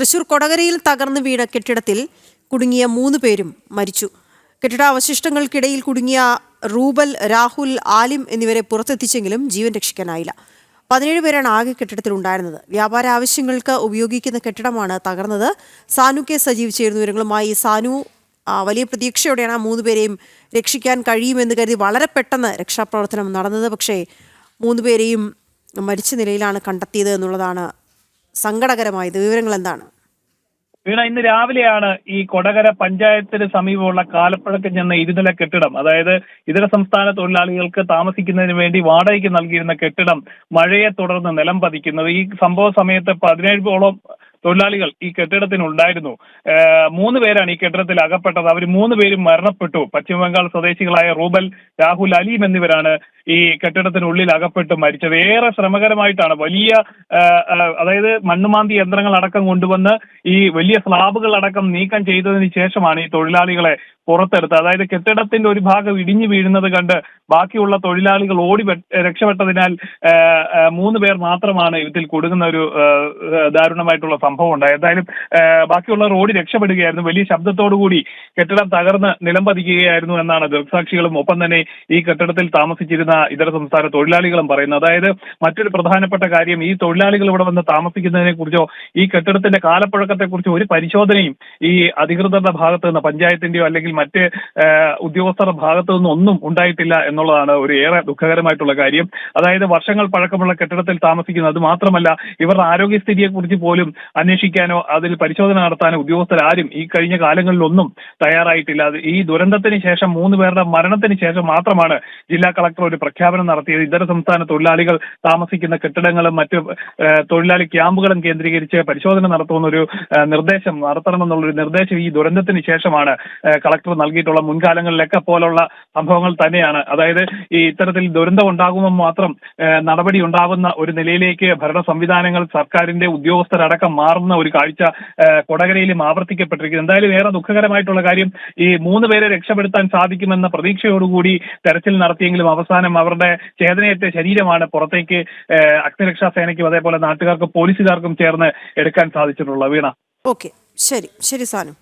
തൃശൂർ കൊടകരയിൽ തകർന്നു വീണ കെട്ടിടത്തിൽ കുടുങ്ങിയ മൂന്ന് പേരും മരിച്ചു. കെട്ടിടാവശിഷ്ടങ്ങൾക്കിടയിൽ കുടുങ്ങിയ റൂബൽ രാഹുൽ ആലിം എന്നിവരെ പുറത്തെത്തിച്ചെങ്കിലും ജീവൻ രക്ഷിക്കാനായില്ല. പതിനേഴ് പേരാണ് ആകെ കെട്ടിടത്തിൽ ഉണ്ടായിരുന്നത്. വ്യാപാര ആവശ്യങ്ങൾക്ക് ഉപയോഗിക്കുന്ന കെട്ടിടമാണ് തകർന്നത്. സാനു കെ സജീവ് ചേരുന്ന വിവരങ്ങളുമായി സാനു വലിയ പ്രതീക്ഷയോടെയാണ് ആ മൂന്ന് പേരെയും രക്ഷിക്കാൻ കഴിയുമെന്ന് കരുതി വളരെ പെട്ടെന്ന് രക്ഷാപ്രവർത്തനം നടന്നത്. പക്ഷേ മൂന്ന് പേരെയും മരിച്ച നിലയിലാണ് കണ്ടെത്തിയത് എന്നുള്ളതാണ് സങ്കടകരമായത്? വിവരങ്ങൾ എന്താണ് വീണ ഇന്ന് രാവിലെയാണ് ഈ കൊടകര പഞ്ചായത്തിന് സമീപമുള്ള കാലപ്പഴക്കം ചെന്ന ഇരുനില കെട്ടിടം. അതായത് ഇതര സംസ്ഥാന തൊഴിലാളികൾക്ക് താമസിക്കുന്നതിന് വേണ്ടി വാടകയ്ക്ക് നൽകിയിരുന്ന കെട്ടിടം മഴയെ തുടർന്ന് നിലം പതിക്കുന്നത്. ഈ സംഭവ സമയത്ത് പതിനേഴോളം തൊഴിലാളികൾ ഈ കെട്ടിടത്തിനുണ്ടായിരുന്നു ഉണ്ടായിരുന്നു. മൂന്ന് പേരാണ് ഈ കെട്ടിടത്തിൽ അകപ്പെട്ടത്. അവർ മൂന്ന് പേരും മരണപ്പെട്ടു. പശ്ചിമബംഗാൾ സ്വദേശികളായ റൂബൽ രാഹുൽ അലീം എന്നിവരാണ് ഈ കെട്ടിടത്തിനുള്ളിൽ അകപ്പെട്ട് മരിച്ചത്. ഏറെ ശ്രമകരമായിട്ടാണ് വലിയ അതായത് മണ്ണുമാന്തി യന്ത്രങ്ങൾ അടക്കം കൊണ്ടുവന്ന് ഈ വലിയ സ്ലാബുകൾ അടക്കം നീക്കം ചെയ്തതിന് ശേഷമാണ് ഈ തൊഴിലാളികളെ പുറത്തെടുത്തത് അതായത് കെട്ടിടത്തിന്റെ ഒരു ഭാഗം ഇടിഞ്ഞു വീഴുന്നത് കണ്ട് ബാക്കിയുള്ള തൊഴിലാളികൾ ഓടി രക്ഷപ്പെട്ടതിനാൽ മൂന്ന് പേർ മാത്രമാണ് ഇതിൽ കൊടുക്കുന്ന ഒരു ദാരുണമായിട്ടുള്ള സംഭവം ഉണ്ടായത്. എന്തായാലും ബാക്കിയുള്ള ബാക്കിയുള്ളവർ ഓടി രക്ഷപ്പെടുകയായിരുന്നു. വലിയ ശബ്ദത്തോടുകൂടി കെട്ടിടം തകർന്ന് നിലംപതിക്കുകയായിരുന്നു എന്നാണ് ദൃക്സാക്ഷികളും. ഒപ്പം തന്നെ ഈ കെട്ടിടത്തിൽ താമസിച്ചിരുന്ന ഇതര സംസ്ഥാന തൊഴിലാളികളും പറയുന്നത്. അതായത് മറ്റൊരു പ്രധാനപ്പെട്ട കാര്യം ഈ തൊഴിലാളികൾ ഇവിടെ വന്ന് താമസിക്കുന്നതിനെ കുറിച്ചോ ഈ കെട്ടിടത്തിന്റെ കാലപ്പഴക്കത്തെ കുറിച്ചോ ഒരു പരിശോധനയും ഈ അധികൃതരുടെ ഭാഗത്ത് നിന്ന് പഞ്ചായത്തിന്റെയോ അല്ലെങ്കിൽ മറ്റ് ഏഹ്, ഉദ്യോഗസ്ഥരുടെ ഭാഗത്തു നിന്നും ഒന്നും ഉണ്ടായിട്ടില്ല എന്നുള്ളതാണ് ഒരു ഏറെ ദുഃഖകരമായിട്ടുള്ള കാര്യം. അതായത് വർഷങ്ങൾ പഴക്കമുള്ള കെട്ടിടത്തിൽ താമസിക്കുന്നത് അത് മാത്രമല്ല ഇവരുടെ ആരോഗ്യസ്ഥിതിയെക്കുറിച്ച് പോലും അന്വേഷിക്കാനോ അതിൽ പരിശോധന നടത്താനോ ഉദ്യോഗസ്ഥരാരും ഈ കഴിഞ്ഞ കാലങ്ങളിലൊന്നും തയ്യാറായിട്ടില്ല. ഈ ദുരന്തത്തിന് ശേഷം മൂന്ന് പേരുടെ മരണത്തിന് ശേഷം മാത്രമാണ് ജില്ലാ കളക്ടർ ഒരു പ്രഖ്യാപനം നടത്തിയത്. ഇതര സംസ്ഥാന തൊഴിലാളികൾ താമസിക്കുന്ന കെട്ടിടങ്ങളും മറ്റ് തൊഴിലാളി ക്യാമ്പുകളും കേന്ദ്രീകരിച്ച് പരിശോധന നടത്തുന്ന ഒരു നിർദ്ദേശം നടത്തണമെന്നുള്ളൊരു നിർദ്ദേശം ഈ ദുരന്തത്തിന് ശേഷമാണ് ഏഹ്, കളക്ടർ നൽകിയിട്ടുള്ള മുൻകാലങ്ങളിലൊക്കെ പോലുള്ള സംഭവങ്ങൾ തന്നെയാണ്. അതായത് ഈ ഇത്തരത്തിൽ ദുരന്തം ഉണ്ടാകുമ്പോൾ മാത്രം നടപടി ഉണ്ടാകുന്ന ഒരു നിലയിലേക്ക് ഭരണ സംവിധാനങ്ങൾ സർക്കാരിന്റെ ഉദ്യോഗസ്ഥരടക്കം മാറുന്ന ഒരു കാഴ്ച കൊടകരയിലും ആവർത്തിക്കപ്പെട്ടിരിക്കുന്നു. എന്തായാലും ഏറെ ദുഃഖകരമായിട്ടുള്ള കാര്യം ഈ മൂന്ന് പേരെ രക്ഷപ്പെടുത്താൻ സാധിക്കുമെന്ന പ്രതീക്ഷയോടുകൂടി തെരച്ചിൽ നടത്തിയെങ്കിലും അവസാനം അവരുടെ ചേതനയേറ്റ ശരീരമാണ് പുറത്തേക്ക് അഗ്നിരക്ഷാ സേനയ്ക്കും അതേപോലെ നാട്ടുകാർക്കും പോലീസുകാർക്കും ചേർന്ന് എടുക്കാൻ സാധിച്ചിട്ടുള്ളത്. വീണ. ഓക്കെ. ശരി. ശരി സാനു.